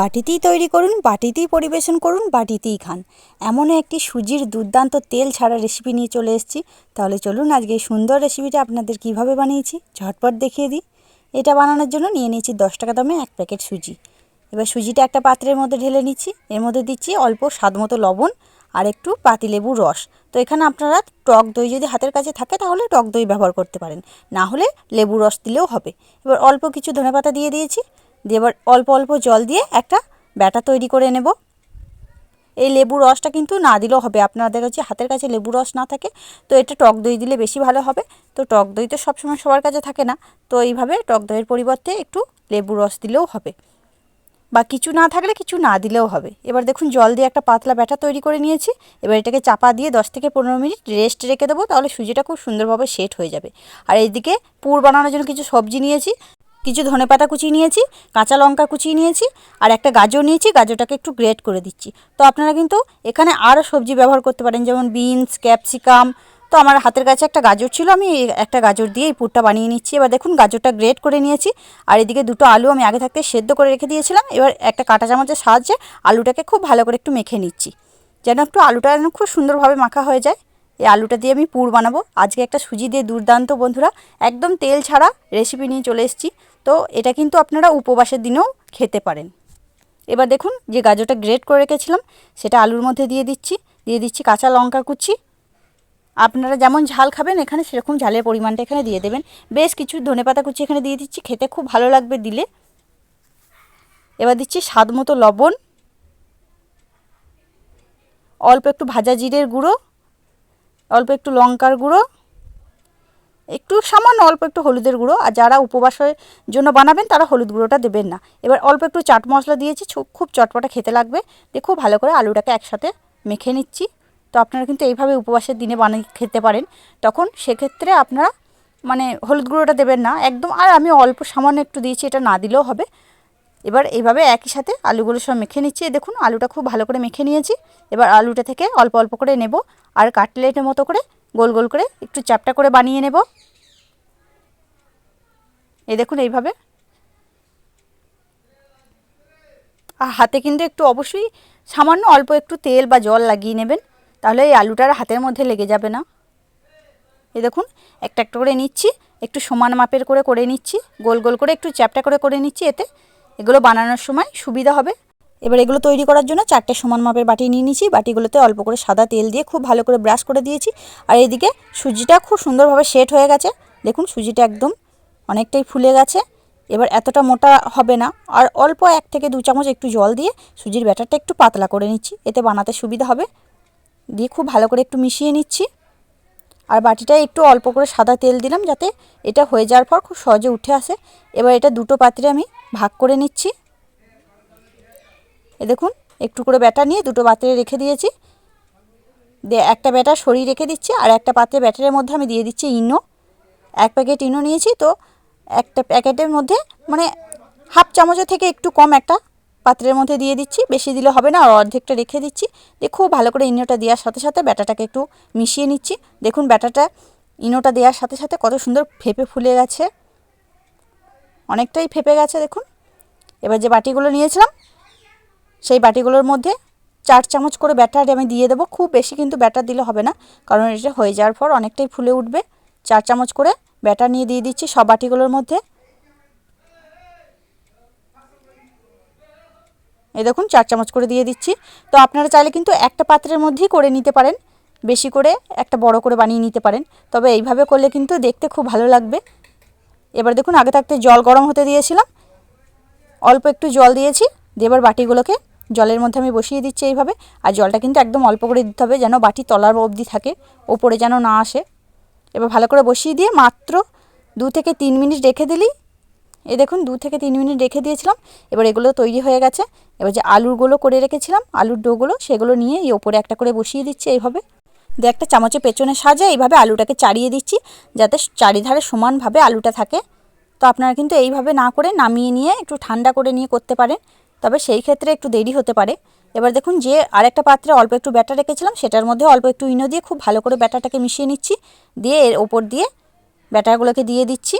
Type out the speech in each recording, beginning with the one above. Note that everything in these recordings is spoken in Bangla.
বাটিতেই তৈরি করুন, বাটিতেই পরিবেশন করুন, বাটিতেই খান। এমন একটি সুজির দুর্দান্ত তেল ছাড়া রেসিপি নিয়ে চলে এসেছি। তাহলে চলুন আজকে এই সুন্দর রেসিপিটা আপনাদের কীভাবে বানিয়েছি, ঝটপট দেখিয়ে দিই। এটা বানানোর জন্য নিয়ে নিয়েছি দশ টাকা দামে এক প্যাকেট সুজি। এবার সুজিটা একটা পাত্রের মধ্যে ঢেলে নিচ্ছি। এর মধ্যে দিচ্ছি অল্প স্বাদ মতো লবণ আর একটু পাতিলেবুর রস। তো এখানে আপনারা টক দই যদি হাতের কাছে থাকে তাহলে টক দই ব্যবহার করতে পারেন। না হলে লেবু রস দিলেও হবে। এবার অল্প কিছু ধনেপাতা দিয়ে দিয়েছি। দিয়ে এবার অল্প অল্প জল দিয়ে একটা ব্যাটা তৈরি করে নেব। এই লেবু রসটা কিন্তু না দিলেও হবে। আপনাদের কাছে, হাতের কাছে লেবু রস না থাকে, তো এটা টক দই দিলে বেশি ভালো হবে। তো টক দই তো সবসময় সবার কাছে থাকে না। তো এইভাবে টক দইয়ের পরিবর্তে একটু লেবু রস দিলেও হবে। বা কিছু না থাকলে কিছু না দিলেও হবে। এবার দেখুন, জল দিয়ে একটা পাতলা ব্যাটা তৈরি করে নিয়েছি। এবার এটাকে চাপা দিয়ে দশ থেকে পনেরো মিনিট রেস্ট রেখে দেবো, তাহলে সুজিটা খুব সুন্দরভাবে সেট হয়ে যাবে। আর এইদিকে পুর বানানোর জন্য কিছু সবজি নিয়েছি। কিছু ধনেপাতা কুচিয়ে নিয়েছি, কাঁচা লঙ্কা কুচিয়ে নিয়েছি আর একটা গাজর নিয়েছি, গাজরটাকে একটু গ্রেট করে দিচ্ছি। তো আপনারা কিন্তু এখানে আরও সবজি ব্যবহার করতে পারেন, যেমন বিনস, ক্যাপসিকাম। তো আমার হাতের কাছে একটা গাজর ছিল, আমি একটা গাজর দিয়ে এই পুরটা বানিয়ে নিচ্ছি। এবার দেখুন, গাজরটা গ্রেট করে নিয়েছি আর এদিকে দুটো আলু আমি আগে থাকতে সেদ্ধ করে রেখে দিয়েছিলাম। এবার একটা কাঁটা চামচের সাহায্যে আলুটাকে খুব ভালো করে একটু মেখে নিচ্ছি, যেন একটু আলুটা যেন খুব সুন্দরভাবে মাখা হয়ে যায়। এই আলুটা দিয়ে আমি পুর বানাবো। আজকে একটা সুজি দিয়ে দুর্দান্ত বন্ধুরা, একদম তেল ছাড়া রেসিপি নিয়ে চলে এসেছি। তো এটা কিন্তু আপনারা উপবাসের দিনেও খেতে পারেন। এবার দেখুন যে গাজরটা গ্রেট করে রেখেছিলাম, সেটা আলুর মধ্যে দিয়ে দিচ্ছি। দিয়ে দিচ্ছি কাঁচা লঙ্কা কুচি। আপনারা যেমন ঝাল খাবেন, এখানে সেরকম ঝালের পরিমাণটা এখানে দিয়ে দেবেন। বেশ কিছু ধনেপাতা কুচি এখানে দিয়ে দিচ্ছি, খেতে খুব ভালো লাগবে দিলে। এবার দিচ্ছি স্বাদ মতো লবণ। অল্প একটু ভাজা জিরের গুঁড়ো। অল্প একটু লঙ্কার গুঁড়ো, একটু সামান্য অল্প একটু হলুদের গুঁড়ো, আর যারা উপবাসের জন্য বানাবেন তারা হলুদ গুঁড়োটা দেবেন না। এবার অল্প একটু চাট মশলা দিয়েছি খুব চটপটা খেতে লাগবে। দিয়ে খুব ভালো করে আলুটাকে একসাথে মেখে নিচ্ছি। তো আপনারা কিন্তু এইভাবে উপবাসের দিনে বানিয়ে খেতে পারেন। তখন সেক্ষেত্রে আপনারা মানে হলুদ গুঁড়োটা দেবেন না, একদম আর আমি অল্প সামান্য একটু দিয়েছি, এটা না দিলেও হবে। এবার এইভাবে একই সাথে আলুগুলো সব মেখে নিচ্ছি। দেখুন, আলুটা খুব ভালো করে মেখে নিয়েছি। এবার আলুটা থেকে অল্প অল্প করে নেব আর কাটলেটের মতো করে গোল গোল করে একটু চ্যাপটা করে বানিয়ে নেব। এই দেখুন এইভাবে। আর হাতে কিন্তু একটু অবশ্যই সামান্য অল্প একটু তেল বা জল লাগিয়ে নেবেন, তাহলে এই আলুটার হাতের মধ্যে লেগে যাবে না। এ দেখুন, একটা একটা করে নিচ্ছি, একটু সমান মাপের করে করে নিচ্ছি, গোল গোল করে একটু চ্যাপটা করে করে নিচ্ছি এতে। এগুলো বানানোর সময় সুবিধা হবে। এবার এগুলো তৈরি করার জন্য চারটে সমান মাপের বাটি নিয়ে নিয়েছি। বাটিগুলোতে অল্প করে সাদা তেল দিয়ে খুব ভালো করে ব্রাশ করে দিয়েছি। আর এইদিকে সুজিটা খুব সুন্দরভাবে সেট হয়ে গেছে। দেখুন, সুজিটা একদম অনেকটাই ফুলে গেছে। এবার এতটা মোটা হবে না। আর অল্প এক থেকে দু চামচ একটু জল দিয়ে সুজির ব্যাটারটা একটু পাতলা করে নিচ্ছি। এতে বানাতে সুবিধা হবে। দিয়ে খুব ভালো করে একটু মিশিয়ে নিচ্ছি। আর বাটিটায় একটু অল্প করে সাদা তেল দিলাম যাতে এটা হয়ে যাওয়ার পর খুব সহজে উঠে আসে। এবার এটা দুটো পাত্রে আমি ভাগ করে নিচ্ছি। এ দেখুন, একটু করে ব্যাটার নিয়ে দুটো পাত্রে রেখে দিয়েছি। দিয়ে একটা ব্যাটার সরিয়ে রেখে দিচ্ছি আর একটা পাত্রে ব্যাটারের মধ্যে আমি দিয়ে দিচ্ছি ইনো। এক প্যাকেট ইনো নিয়েছি তো একটা প্যাকেটের মধ্যে মানে হাফ চামচের থেকে একটু কম একটা পাত্রের মধ্যে দিয়ে দিচ্ছি। বেশি দিলে হবে না আর অর্ধেকটা রেখে দিচ্ছি। দিয়ে খুব ভালো করে ইনোটা দেওয়ার সাথে সাথে ব্যাটাটাকে একটু মিশিয়ে নিচ্ছি। দেখুন ব্যাটাটা ইনোটা দেওয়ার সাথে সাথে কত সুন্দর ফেপে ফুলে গেছে। অনেকটাই ফেপে গেছে, দেখুন। এবার যে বাটিগুলো নিয়েছিলাম, সেই বাটিগুলোর মধ্যে চার চামচ করে ব্যাটার আমি দিয়ে দেবো। খুব বেশি কিন্তু ব্যাটার দিলে হবে না, কারণ এটা হয়ে যাওয়ার পর অনেকটাই ফুলে উঠবে। চার চামচ করে ব্যাটার নিয়ে দিয়ে দিচ্ছি সব বাটিগুলোর মধ্যে। এই দেখুন, চার চামচ করে দিয়ে দিচ্ছি। তো আপনারা চাইলে কিন্তু একটা পাত্রের মধ্যেই করে নিতে পারেন। বেশি করে একটা বড় করে বানিয়ে নিতে পারেন। তবে এইভাবে করলে কিন্তু দেখতে খুব ভালো লাগবে। এবার দেখুন, আগে থাকতে জল গরম হতে দিয়েছিলাম। অল্প একটু জল দিয়েছি, দিয়ে এবার বাটিগুলোকে জলের মধ্যে আমি বসিয়ে দিচ্ছি এইভাবে। আর জলটা কিন্তু একদম অল্প করে দিতে হবে যেন বাটি তলার অবধি থাকে, ওপরে যেন না আসে। এবার ভালো করে বসিয়ে দিয়ে মাত্র দু থেকে তিন মিনিট রেখে দিলি এ দেখুন, দু থেকে তিন মিনিট রেখে দিয়েছিলাম। এবার এগুলো তৈরি হয়ে গেছে। এবার যে আলুরগুলো করে রেখেছিলাম, আলুর ডোগুলো, সেগুলো নিয়ে এই ওপরে একটা করে বসিয়ে দিচ্ছি এইভাবে। দিয়ে একটা চামচের পেছনে সাজে এইভাবে আলুটাকে চাড়িয়ে দিচ্ছি, যাতে চারিধারে সমানভাবে আলুটা থাকে। তো আপনারা কিন্তু এইভাবে না করে নামিয়ে নিয়ে একটু ঠান্ডা করে নিয়ে করতে পারেন। তবে সেই ক্ষেত্রে একটু দেরি হতে পারে। এবার দেখুন যে আরেকটা পাত্রে অল্প একটু ব্যাটার রেখেছিলাম, সেটার মধ্যে অল্প একটু ইনো দিয়ে খুব ভালো করে ব্যাটারটাকে মিশিয়ে নিচ্ছি। দিয়ে এর ওপর দিয়ে ব্যাটারগুলোকে দিয়ে দিচ্ছি।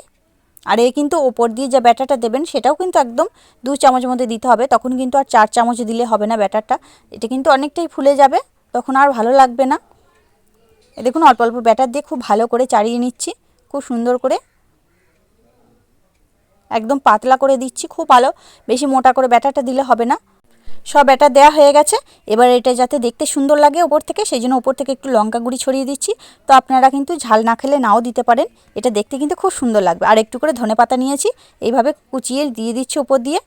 আর এ কিন্তু ওপর দিয়ে যে ব্যাটারটা দেবেন, সেটাও কিন্তু একদম দু চামচের মধ্যে দিতে হবে। তখন কিন্তু আর চার চামচ দিলে হবে না ব্যাটারটা। এটা কিন্তু অনেকটাই ফুলে যাবে, তখন আর ভালো লাগবে না। দেখুন, অল্প অল্প ব্যাটার দিয়ে খুব ভালো করে চাড়িয়ে নিচ্ছি, খুব সুন্দর করে। একদম পাতলা করে দিচ্ছি, খুব ভালো। বেশি মোটা করে ব্যাটারটা দিলে হবে না। সব ব্যাটার দেওয়া হয়ে গেছে। এবার এটা যাতে দেখতে সুন্দর লাগে ওপর থেকে, সেই জন্য ওপর থেকে একটু লঙ্কা গুঁড়ি ছড়িয়ে দিচ্ছি। তো আপনারা কিন্তু ঝাল না খেলে নাও দিতে পারেন। এটা দেখতে কিন্তু খুব সুন্দর লাগবে। আর একটু করে ধনে পাতা নিয়েছি, এইভাবে কুচিয়ে দিয়ে দিচ্ছি ওপর দিয়ে।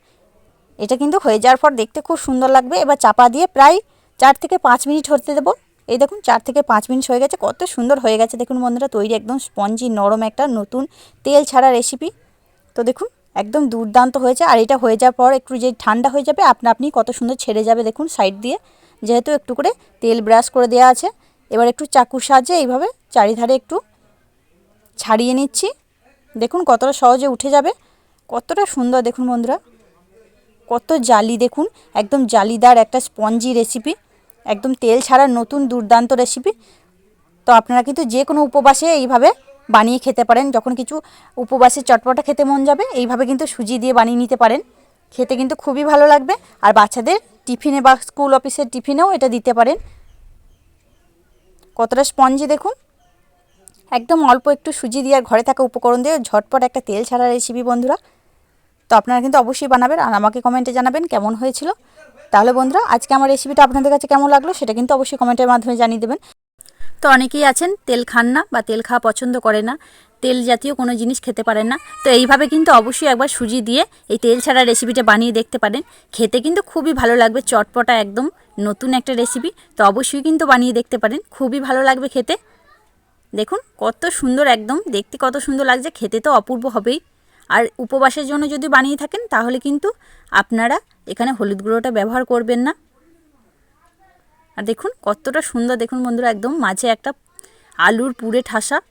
এটা কিন্তু হয়ে যাওয়ার পর দেখতে খুব সুন্দর লাগবে। এবার চাপা দিয়ে প্রায় চার থেকে পাঁচ মিনিট হতে দেবো। এই দেখুন, চার থেকে পাঁচ মিনিট হয়ে গেছে, কত সুন্দর হয়ে গেছে। দেখুন বন্ধুরা, তৈরি একদম স্পঞ্জি, নরম একটা, নতুন তেল ছাড়া রেসিপি তো দেখুন, একদম দুর্দান্ত হয়েছে। আর এটা হয়ে যাওয়ার পর একটু যে ঠান্ডা হয়ে যাবে, আপনা আপনি কত সুন্দর ছেড়ে যাবে দেখুন সাইড দিয়ে। যেহেতু একটু করে তেল ব্রাশ করে দেওয়া আছে, এবার একটু চাকুর সাহায্যে এইভাবে চারিধারে একটু ছাড়িয়ে নিচ্ছি। দেখুন কতটা সহজে উঠে যাবে, কতটা সুন্দর দেখুন বন্ধুরা, কত জালি দেখুন, একদম জালিদার একটা স্পঞ্জি রেসিপি একদম তেল ছাড়া নতুন দুর্দান্ত রেসিপি তো আপনারা কিন্তু যে কোনো উপবাসে এইভাবে বানিয়ে খেতে পারেন। যখন কিছু উপবাসে চটপটা খেতে মন যাবে, এইভাবে কিন্তু সুজি দিয়ে বানিয়ে নিতে পারেন। খেতে কিন্তু খুবই ভালো লাগবে। আর বাচ্চাদের টিফিনে বা স্কুল অফিসের টিফিনেও এটা দিতে পারেন। কতটা স্পঞ্জি দেখুন। একদম অল্প একটু সুজি দিয়ে আর ঘরে থাকা উপকরণ দিয়ে ঝটপট একটা তেল ছাড়া রেসিপি বন্ধুরা। তো আপনারা কিন্তু অবশ্যই বানাবেন। আর আমাকে কমেন্টে জানাবেন কেমন হয়েছিল। তাহলে বন্ধুরা, আজকে আমার রেসিপিটা আপনাদের কাছে কেমন লাগল সেটা কিন্তু অবশ্যই কমেন্টের মাধ্যমে জানিয়ে দেবেন। তো অনেকেই আছেন, তেল খান না বা তেল খাওয়া পছন্দ করে না, তেল জাতীয় কোনো জিনিস খেতে পারেন না। তো এইভাবে কিন্তু অবশ্যই একবার সুজি দিয়ে এই তেল ছাড়া রেসিপিটা বানিয়ে দেখতে পারেন। খেতে কিন্তু খুবই ভালো লাগবে, চটপটা একদম নতুন একটা রেসিপি তো অবশ্যই কিন্তু বানিয়ে দেখতে পারেন, খুবই ভালো লাগবে খেতে। দেখুন, কত সুন্দর একদম, দেখতে কত সুন্দর লাগছে, খেতে তো অপূর্ব হবেই। আর উপবাসের জন্য যদি বানিয়ে থাকেন, তাহলে কিন্তু আপনারা এখানে হলুদ গুঁড়োটা ব্যবহার করবেন না। আর দেখুন, কতটা সুন্দর। দেখুন বন্ধুরা, একদম মাঝে একটা আলুর পুরে ঠাসা।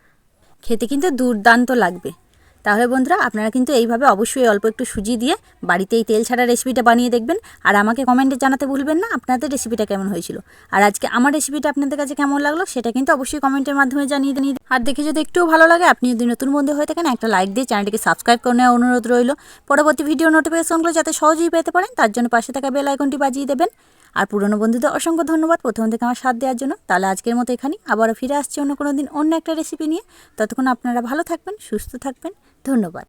খেতে কিন্তু দুর্দান্ত লাগবে। তাহলে বন্ধুরা আপনারা কিন্তু এইভাবে অবশ্যই অল্প একটু সুজি দিয়ে বাড়িতে এই তেল ছাড়া রেসিপিটা বানিয়ে দেখবেন। আর আমাকে কমেন্টে জানাতে ভুলবেন না আপনাদের রেসিপিটা কেমন হয়েছিল। আর আজকে আমার রেসিপিটা আপনাদের কাছে কেমন লাগল সেটা কিন্তু অবশ্যই কমেন্টের মাধ্যমে জানিয়ে দিন। আর দেখে যদি একটুও ভালো লাগে, আপনি যদি নতুন বন্ধু হয়ে থাকেন, একটা লাইক দিয়ে চ্যানেলটিকে সাবস্ক্রাইব করে নেওয়ার অনুরোধ রইল। পরবর্তী ভিডিও নোটিফিকেশনগুলো যাতে সহজেই পেতে পারেন, তার জন্য পাশে থাকা বেল আইকনটি বাজিয়ে দেবেন। আর পুরনো বন্ধুদের অসংখ্য ধন্যবাদ। প্রথম থেকে আমার সাথ দেওয়ার জন্য। তাহলে আজকের মতো এখানেই। আবারও ফিরে আসছি অন্য কোনো দিন অন্য একটা রেসিপি নিয়ে। ততক্ষণ আপনারা ভালো থাকবেন, সুস্থ থাকবেন। ধন্যবাদ।